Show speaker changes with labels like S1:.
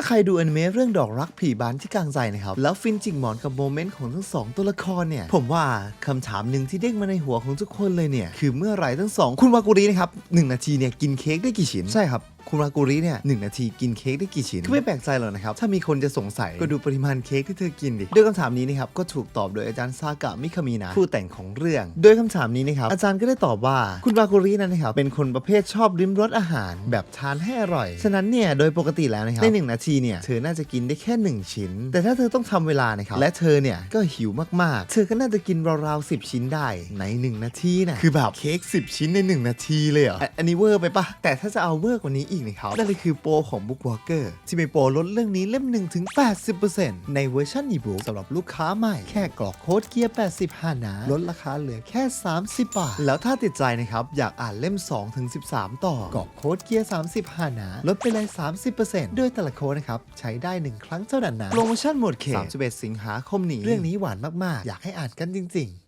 S1: ถ้าใครดูอนิเมะเรื่องดอกรักผีบานที่กลางใจนะครับ แล้วฟินจิกหมอนกับโมเมนต์ของทั้งสองตัวละครเนี่ย ผมว่าคำถามหนึ่งที่เด้งมาในหัวของทุกคนเลยเนี่ย คือเมื่อไหร่ทั้งสองคุณวากุรินะครับหนึ่งนาทีเนี่ยกินเค้กได้กี่ชิ้น ใช่ครับคุณวากุริเนี่ยหนึ่งนาทีกินเค้กได้กี่ชิ้นคือไม่แปลกใจหรอกนะครับ ถ้ามีคนจะสงสัยก็ดูปริมาณเค้กที่เธอกินดิด้วยคำถามนี้นะครับก็ถูกตอบโดยอาจารย์ซากะมิคามินะผู้แต่งของเรื่อง โดยคำถามนี้นะครับอาจารย์ก็ได้ตอบว่าคุณวากุรินั้นนะครับเป็นคนประเภทชอบริมรสอาหาร แบบทานให้อร่อย ฉะนั้นเนี่ยโดยปกติแล้วนะครับในหนึ่งนาทีเนี่ยเธอน่าจะกินได้แค่หนึ่งชิ้น แต่ถ้าเธอต้องทำเวลานะครับและเธอเนี่ยก็หิวมากๆ เธอก็น่าจะกินราวๆ10ชิ้นได้ในหนึ่งนาทีนะคือแบบเค้ก10 ชิ้นในหนึ่งนาทีเลยเหรออะอันนี้เวอร์ไปปะแต่ถ้าจะเอาเวอร์กว่านี้อีกนะครับนั่นเลยคือโปรของ Bookwalker ที่มีโปรลดเรื่องนี้เล่ม1ถึง80%ในเวอร์ชันอีบุ๊กสำหรับลูกค้าใหม่แค่กรอกโค้ดเกียร์80หานะลดราคาเหลือแค่ 30 บาท แล้วถ้าติดใจนะครับอยากอ่านเล่ม2ถึง13 ต่อกรอกโค้ดเกียร์30หานะลดไปเลย 30%ด้วยแต่ละโค้ดนะครับใช้ได้ 1 ครั้งเท่านั้นนะโปรโมชั่นหมดเขต31 สิงหาคมนี้ เรื่องนี้หวานมากๆ อยากให้อ่านกันจริง ๆ